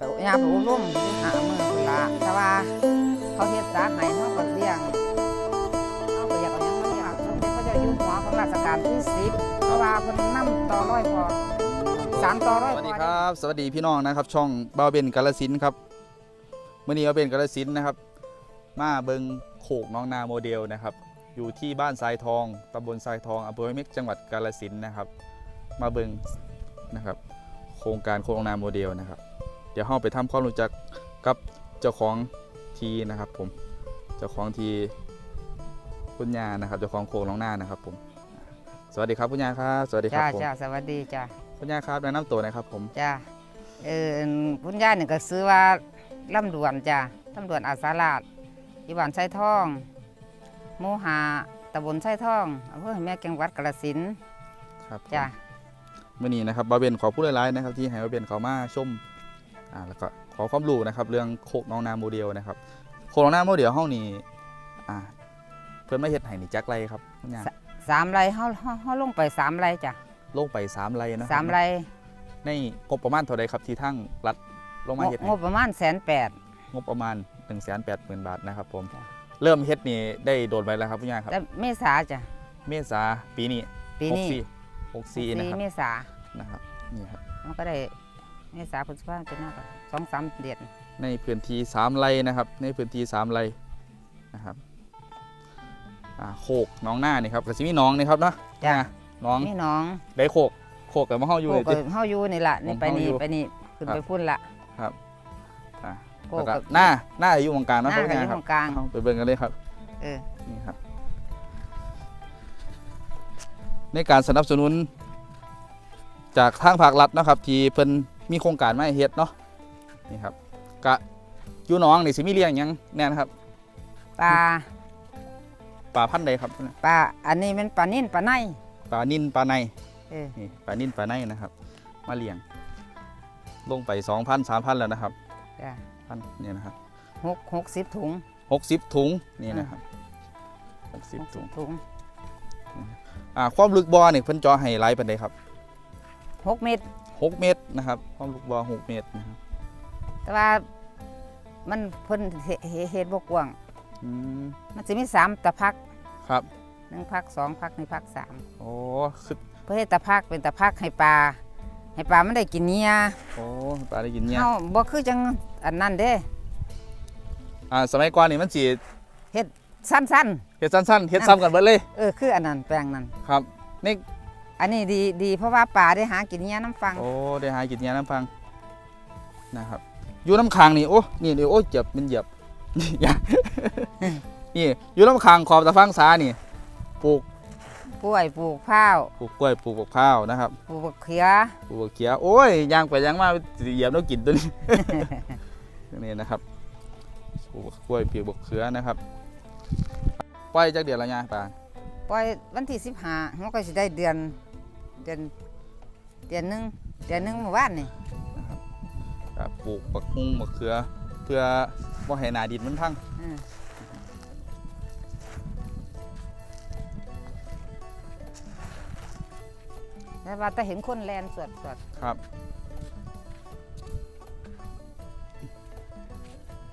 ไปยาไปอบรมอยู่หามือพุ่นละแต่ว่าเขาเฮ็ดสาให้เฮาก็เลี้ยงเฮาก็อยากเอาหยังมาเลี้ยงเขาจะอยู่หัวของราชการที่10เพราะว่าเพิ่นนำต่อร้อยพอสามต่อร้อยสวัสดีอครับ สวัสดีพี่น้องนะครับ ช่องบาวเบนกาลสินธุ์ครับมื่อนี้บาวเบนกาลสินธุ์นะครับ มาเบิงโขกน้องนาโมเดลนะครับ อยู่ที่บ้านทรายทองตำบลทรายทองอำเภอเม็กจังหวัดกาลสินธุ์นะครับ มาเบิงนะครับ โครงการโคกน้องนาโมเดลนะครับ เดี๋ยวเราไปทำความรู้จักกับเจ้าของทีนะครับ ผมเจ้าของทีคุณยานะครับเจ้าของโคกน้องนานะครับ ผม สวัสดีครับคุณยาครับสวัสดีครัจ้าบผมจ้าสวัสดีจ้าคุณยาครับแนะนำตัวหนะครับ ผมจ้าเออคุณย่านี่ก็ซื้อว่าลำดวนจ้าลำดวนอาสาลาดอยู่บ้านไส้ทองหมู่หาตำบลไส้ทองอำเภอแม่แกงวัดกาฬสินธุ์ครับผมจ้า มื่อนี้นะครับบาเบนขอพูดหลายๆนะครับที่ให้บาเบนเขามาชม อ่าแล้วก็ขอความรู้นะครับเรื่องโคกน้องนาโมเดลนะครับโคกน้องนาโมเดลห้องนี้อ่าเพื่อนไม่เฮ็ดให้นี่จักไรครับคุณยายสามไรเฮาเฮาเฮาลงไปสามไรจ้ะลงไปสามไรเนาะสามไรในงบประมาณเท่าใดครับที่ทั้งรัฐลงมาเฮ็ดงให้บประมาณแสนแปดงบประมาณ1นึ่งแสนแปดหมื่นบาทนะครับผมจ้ะเริ่มเฮ็ดนี่ได้โดนไปแล้วครับคุณยายครับแต่เมษาจ้ะเมษาปีนี้ปีนี้หกสี่นะครับเมษานะครับนี่ครับมันก็ได้ เมษาพฤษภาเป็นหน้าก็สองสามเดือนในพื้นที่สามไร่นะครับ ในพื้นที่สามไร่นะครับอ่าโคกหน้องหน้านี่ครับก็สิมีหน้องนี่ครับเนาะจ้ะนะหน้องนี่น้องได้โคกโคกกับมะเฮาอยู่โคนี่ก็ติเฮาอยู่นี่ล่ะนี่ไปนี่ของเฮาอยู่ไปนี่ขึ้นครับ ไปพุ่นละครับอ่าโคแล้วก็ก็หน้าหน้าอยู่ตรงกลางหเนาะน้าครับก็อเนี่ยยู่คตรับรงกลางเอาไปเบิ่งกันเลยครับ เออนี่ครับในการสนับสนุนจากทางภาครัฐเนาะครับ ที่เพิ่น มีโครงการมาให้เฮ็ดเนาะนี่ครับกะอยู่หน้องนี่สิมีเลี้ยงหยังแน่นะครับปลาปลาพันธุ์ใดครับปลาอันนี้มันปลานิ่นปลาในปลานิ่นปลาในเออนี่ปลานิ่นปลาในนะครับ มาเลี้ยง ลงไป2,000 3,000แล้วนะครับจ้ะพันเนี่ยนะครับหกหกสิบถุง60ถุงนี่นะครับหก60สิถุบงถุงอ่าความลึกบ่อนี่เพิ่นเจอให้หลายปานใดครับหกเมตร 6 เมตรนะครับความลึกบ่อ6เมตรนะครับแต่ว่ามันเพิ่นเฮเฮเฮ็ดบกว้างอืมมันจะมีสามตะพักครับหนึ่งพักสองพักนี่พักสามโอ้คือเพื่อให้ตะพักเป็นตะพักให้ปลาให้ปลามันได้กินเนียโอ้ปลาได้กินเนี่ยเฮาบ่คือจังอันนั้นเด้อ่าสมัยก่อนนี่มันสิสั้นเฮ็ดสั้นๆเฮ็ดซ้ำกันเบิดเลยๆเออคืออันนั้นแปลงนั้นครับนี่ อันนี้ดีดีเพราะว่าปลาได้หากินเนียน้ำฟัง โอ้ได้หากินเนี่ยน้ำฟังนะครับอยู่น้ำคางนี่โอ้นี่นี่โอ้เหยียบมันเหยียบอย่านี่อยู่น้ำคางขอบตะฟังสานี่ปลูกปล้วยปลูกข้าวปลูกกล้วยปลูกบักพร้าวนะครับปลูกบักเขือปลูกบักเขียโอ้ยย่างไปย่างมาสิเหยียบแล้วกินตัวนี้นี่นะครับปลูกกล้วยปลูกบักเขือนะครับปล่อยจากเดือนละยาปลาปล่อยวันที่15มันก็สิได้เดือนเดือนเดือนหนึงเดือนหนึงเมื่อวานนี่ก็ปลูกบักฮุ่งบักเขือ เพื่อบ่ให้หนาดินมันพังอืมแต่ว่าแต่เห็นคนแลนสวดสวดครับ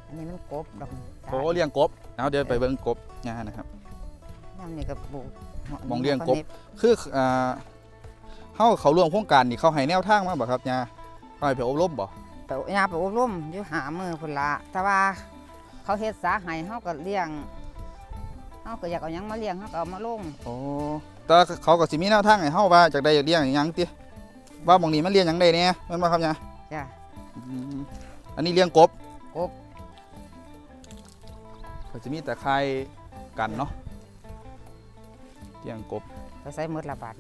อันนี้มันกบดอกโอ้เลี้ยงกบเอาเดี๋ยวไปเบิ่งกบงานนะครับ น้ำนี่ก็ปลูกมองเลี้ยงกบ คืออ่า เฮาเขาร่วมโครงการนี่เขาให้แนวทางมาบ่ครับยาเขาให้ไปอบรมบ่ไปยาไปอบรมอยู่หามือพุ่นละแต่ว่าเขาเฮ็ดสาให้เฮาก็เลี้ยงเฮาก็อยากเอาหยังมาเลี้ยงเฮาก็เอามาลงโอ้แต่เขาก็สิมีแนวทางให้เฮาว่าจากใดอยากเลี้ยงหยังติว่าหม่องนี้มันเลี้ยงหยังได้แหน่แม่นบ่ครับยาจ้ะอืมอันนี้เลี้ยงกบกบก็สิมีแต่ไข่กันเนาะเลี้ยงกบก็ใส่หมดละบาท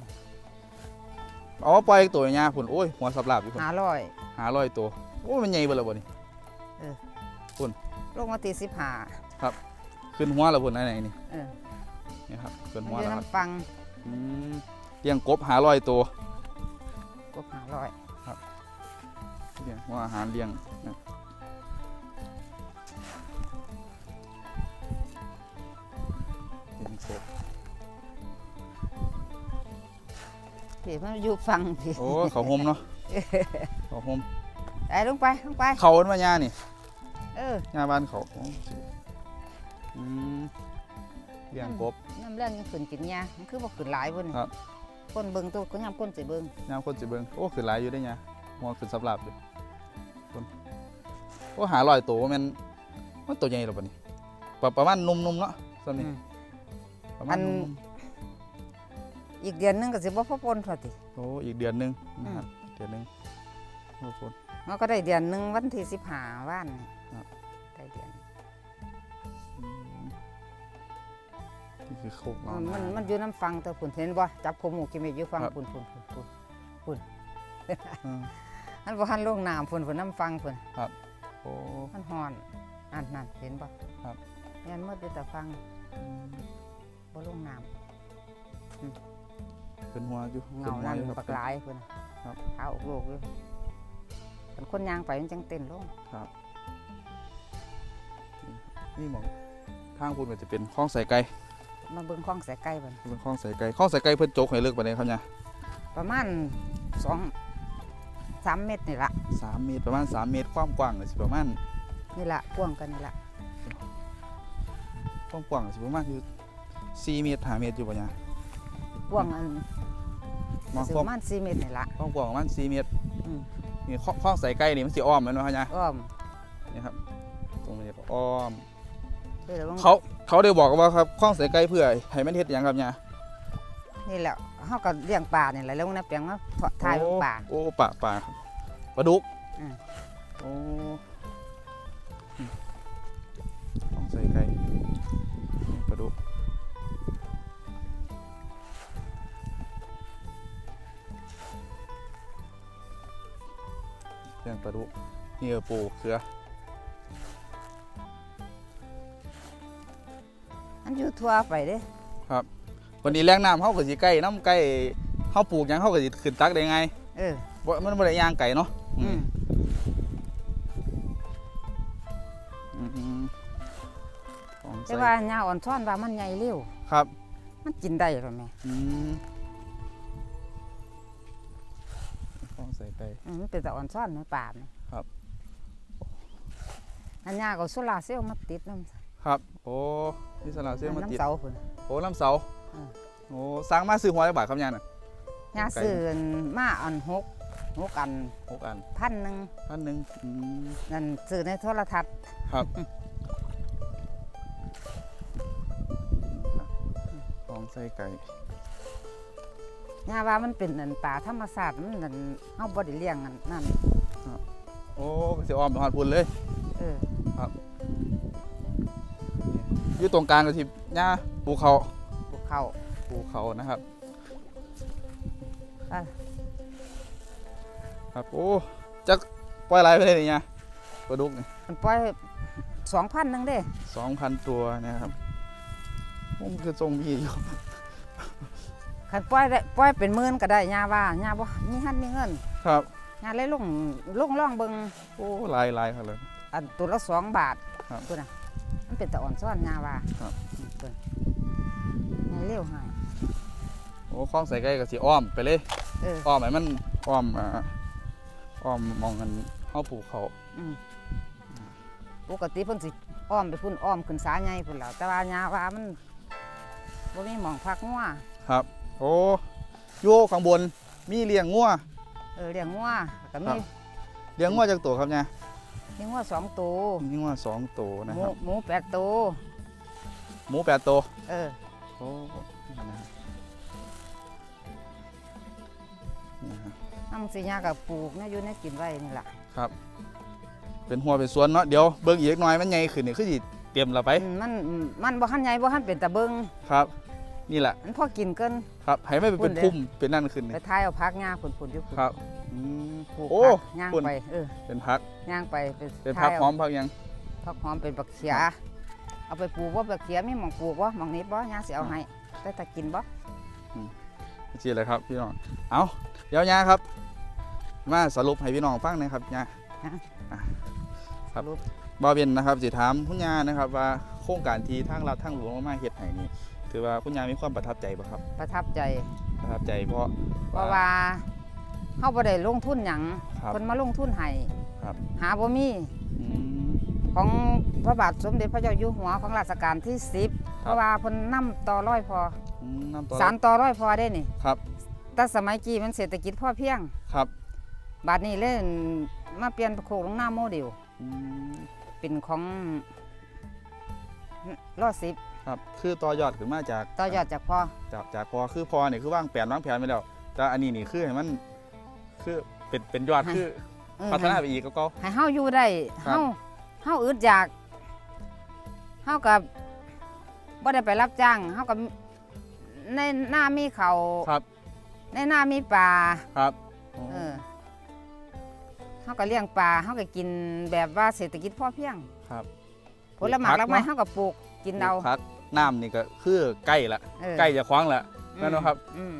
เอามาปล่อยอีกตัวยาพุ่นโอ้ยหัวสับหลาบอยู่พุ่นห้าร้อย500ตัวโอ้ยมันใหญ่เบิดแล้วบ่นี่ลงมาตีสิบห้าขึ้นหัวแล้วพุ่นไหนๆนี่เออนี่ครับขึ้นมันหัวอยู่แล้วครับน้ำฟังอืมเลี้ยงกบ500ตัวกบห้าร้อยเลี้ยงหัวอาหารเลี้ยงนะ พี่มันอยู่ฟังพี่โอ้เขาห่มเนาะเขาห่มไอ้ลงไปลงไป เขาอันว่าหญ้านี่เออหญ้าบ้านเขาอ๋ออืมเลี้ยงกบน้ำแรงยังขึ้นกินยามันคือบ่ขึ้นหลายเพิ่นครับคนเบิ่งตัวก็ยามคนสิเบิ่งยามคนสิเบิ่งโอ้ขึ้นหลายอยู่ได้หญ้าหัวขึ้นสับหลาบอยู่คนโอ้หาลอยตัวว่าแมันมันตัวใหญ่หรอปะนี่ประประมาณนุ่มๆเนาะส่วนนี้อืมประมาอัณนนุ่ม อีกเดือนหนึงก็สิบ่พอปนพอติๆโอ้อีกเดือนหนึงนะครับเดือนหนึงโอ้ฝน มันก็ได้เดือนหนึงวันที่15วันครับ ได้เดือนอืมนี่คือโคกมัเนาะนมันมันอยู่น้ำฟังตัวพุ่นเห็นบ่จับขมูกินเม็ดอยู่ฟังครับพุ่นพุ่นพุ่นพุ่นอืมมันบ่ทันลงน้ำพุ่นพุ่นน้ำฟังพุ่นโอ้ มันฮ้อนนั่นนั่นเห็นบ่ครับแม่นหมดอยู่แต่ฟังอืมบ่ลงน้ำ เป็นหัวอยู่เงาป็นั่นหัวอยู่ปักหลายพุ่นครับขาวออกโลกอยู่คันคนย่างไปมันจังเต้นลงนี่หมองทางพูดก็จะเป็นคลองสายไก่มาเบิ่งคลองสายไก่เพิ่นเป็นคลองสายไก่คลองสายไก่เพิ่นโจกให้เลิกไปไหนครับเนี่ยประมาณสองสามเมตรนี่ละสามเมตรประมาณสามเมตรความกว้างก็สิประมาณนี่ละกว้างกันนี่ละความกว้างก็สิประมาณอยู่สี่เมตรห้าเมตรอยู่ปะเนี่ย กว้างอันมาสิคปวามระมาณสี่เมตรนี่ละความกว้างประมาณสี่เมตรอืม นี่คลองคลองสายไก่นี่มันสิอ้อมแม่นบ่ครับเนี่ยอ้อมนี่ครับตรงนี้ก็อ้อมเด้อเขาเขาได้บอกว่าครับคลองสายไก่เพื่อให้มันเฮ็ดหยังครับเนี่ยนี่แหละเฮาก็เลี้ยงปลานี่แหละแล้วนะเปียงมาถ่ายเบิ่งปลา โอ้โอ้ปลาปลาครับปลาดุกอืม โอ้อื รื่องปลาดุกนี่เออปูเขืออันอยู่ทั่วไปเด้วันนี้แรงน้ำเขาก็สิใกล้น้ำใกล้เขาปลูกหยังเขาก็สิขึ้นตักได้ไงเออบ่มันบ่ได้ย่างไก่เนาะอืมอืมอืมของแต่ใส่ว่าหญ้าอ่อนซ่อนว่ามันใหญ่เร็วครับ มันกินได้หรอแม่ ใส่ไก่อืมมันเป็นแต่อ่อนซ่อนในป่านี่ครับ อันหญ้าก็โซลาร์เซลล์มาติดน้ำครับ โอ้นี่สลาเซลล์มาติดน้ำเสาพุ่น โอ้ลำเสาอืม โอ้สร้างมาซื้อหัวได้บาทครับยานน่ะหญ้าไก่ซื้อมาอันหกหกอันหกอันพันหนึ่งพันหนึ่งอืมนั่นซื้อในโทรทัศน์ครับของใส่ไก่ หญ้าว่ามันเป็นอันป่าธรรมศาสตร์มันนั่นเฮาบ่ได้เลี้ยงอันนั่นโอ้เสียอ้อมไปหอดพุ่นเลย เอออยู่ตรงกลางก็สิหญ้าภูเขาพวกเขาภูเขานะครับ อะครับโอ้จักปล่อยอะไรไปเลยเนี่ยปลาดุกนี่มันปล่อย2,000นึงเด้ สองพันตัวนะครับผมคือทรงมีอยู่ คันปล่อยได้ปล่อยเป็นหมื่นก็ได้หญ้าว่าหญ้าบ่มีหันมีเงินครับหญ้าเลยลงลงล่องเบิ่งโอ้ลายลายครับเลย อันตัวละ2บาทครับพุ่นน่ะมันเป็นตะอ่อนซ่อนหญ้าว่าครับอืมเพิ่นใหญ่เร็วให้โอ้คล้องใส่ไก่กับสีอ้อมไปเลยเอออ้อมไหมมันอ้อมอ่าอ้อมมองกันเข้าปลูกเขาอืมปกติเพิ่นสิอ้อมไปพุ่นอ้อมขึ้นสาใหญ่พุ่นแล้วแต่ว่าหญ้าว่ามันบ่มีหม่องพักงัวครับ โอ้โยข้างบนมีเลี้ยงงัว เออเลี้ยงงัวก็ครัมีบ เลี้ยงงัวจากตัวครับเนี่ยมีงัวสองตัวมีงัวสองตัวนะหมูครับหมูแปดตัวหมูแปดตัวเออโอ้นี่นะครับนี่นะครับน้ำสีหญ้ากับปลูกเนี่ยอยู่ในกินไว้นี่ล่ะครับ เป็นหัวเป็นสวนเนาะเดี๋ยวเบิ่งอีกหน่อยมันใหญ่ขึ้นนี่คือสิเตรียมละไปอืมมันมันบ่ทันใหญ่บ่ทันเป็นตะเบิงครับ นี่แหละมันพอกินเกิน ครับให้ไม่เป็นพุ่มเป็นนั่นขึ้นไปนี่ทายเอาพักหญ้าผลๆอยู่พุ่นครับอืมปลูกโอ้ผักย่างพุ่นไปเออเป็นพักย่างไปไปเป็นทาพักยหอเอามพักหยังผักหอมเป็นบักเขียเอาไปปลูกว่าบักเขียมีหม่องปลูกบ่หม่องนี้บ่ย่าสิเอาให้แต่ถ้ากินบ่จีเลยครับพี่น้อง เอาเดี๋ยวยาครับ มาสรุปให้พี่น้องฟังหนะครับยาอะครับรูปบอเบนนะครับสิถามคุณยานะครับว่าโครงการที่ทางรัฐทางหลวงมาเฮ็ดให้นี่ ถือว่าคุณยามีความประทับใจบ่ครับ ประทับใจ ประทับใจเพราะเพราะว่าเฮาบ่ได้ลงทุนหยังครับเพิ่นมาลงทุนให้ครับครับ หาบ่มีอืม ของพระบาทสมเด็จพระเจ้าอยู่หัวของรัชกาลที่ 10เพราะว่าเพิ่นนำต่อร้อยพออืมน้ำต่อสารต่อร้อยพอได้นี่ครับ แต่สมัยกี้มันเศรษฐกิจพอเพียง ครับบาดนี้เล่นมาเปลี่ยนโคกลงหน้าโมเดล อืมเป็นของรอดสิบ ครับคือต่อยอดขึ้นมาจากต่อยอดจากพ่อจากจากพอคือพอเนี่ยคือวางแผนวางแผนไปแล้ว แต่อันนี้นี่คือให้มันคือเป็นเป็นยอดคือเออพัฒนาไปอีกก็ก็ให้เฮาอยู่ได้ครับเฮาเฮาอึดอยากเฮากับบ่ได้ไปรับจ้างเฮากับในหน้ามีเขาวครับ ในหน้ามีปลาครับเออเฮาก็เลี้ยงปลาเฮาก็กินแบบว่าเศรษฐกิจพอเพียงครับผลไม้ปลูกผักละไม้เนาะเฮาก็ปลูกกินเอาพัก น้ำนี่ก็คือใกล้ละเออ ใกล้จะคว้างละนั่นเนาะครับ อืม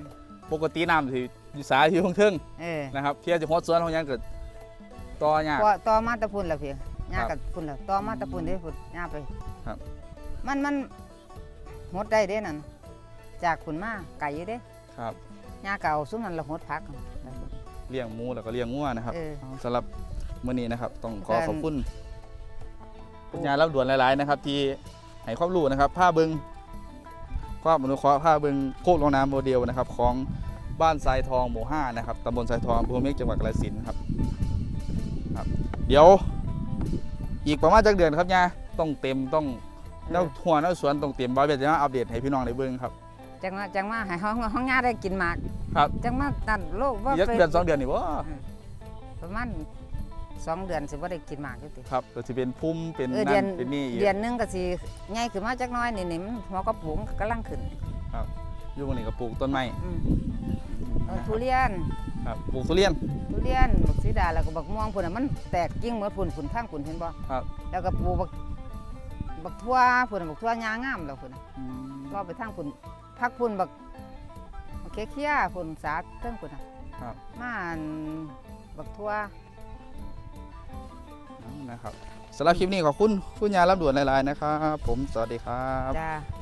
ปกติน้ำที่อยู่สายที่เทิงเออๆนะครับเพียงจะฮดสวนของหยังเกิดต่อยากพอต่อมาแตะพุ่นแล้วเพียย่าครักับพุ่นแล้วต่อมาแตะพุ่นเด้พุ่นย่าไปครับ มันมันหดได้เด้นั่นจากพุ่นมาไก่อยู่เด้ครับย่าก็เอาซุมนั้นละหดพัก เลี้ยงหมูแล้วก็เลี้ยงงัวนะครับเออสำหรับมื้อนี้นะครับ ต้องขอการขอบคุณคุณยายรับด่วนหลาย ๆ นะครับ ที่ ให้ความรู้นะครับผ้าเบิงความอนุเคราะห์ผ้าเบิงโคกลงน้ำโมเดลนะครับของบ้านทรายทองหมู่ห้านะครับตำบลทรายทองอำเภอเมฆจังหวัดกาฬสินธุ์ครับครับ เดี๋ยวอีกประมาณจักเดือนครับยาต้องเต็มต้องแนวหัวแนวสวนต้องเต็มบอยเบ็ดจะมาอัปเดตให้พี่น้องได้เบิ่งครับจังมาจังมาให้ห้องห้องย่าได้กินหมากครับจังมาตัดโลกว่าอีกจักไปเดือนสองเดือนนี่วะประมาณ สองเดือนสิบ่ได้กินหมากอยู่ติครับก็จะเป็นพุ่มเป็นเออนั่เดือนนเป็นนี่อีกเดือนหนึงก็สิใหญ่ขึ้นมาจักหน้อยนี่นี่มันหัวกระปุกกำลังขึ้นอยู่บนนี้ก็ปลูกต้นไม้อืมเออทุเรียน ครับปลูกทุเรียน ทุเรียนบักสีดาแล้วก็บักม่วงพุ่นน่ะมันแตกกิ่งเหมือนพุ่นพุ่นข้างพุ่นเห็นบ่ครับ แล้วก็ปลูกบักบักทั่วพุ่นน่ะบักทั่วยางงามแล้วพุ่นน่ะอืม รอไปทางพุ่นพักพุ่นบักบักเคี้ยๆพุ่นสาเทิงพุ่นน่ะครับ มาอันบักทั่ว นะครับสำหรับคลิปนี้ขอบคุณคุณยารับด่วนหลายๆนะครับ ผมสวัสดีครับ จ้า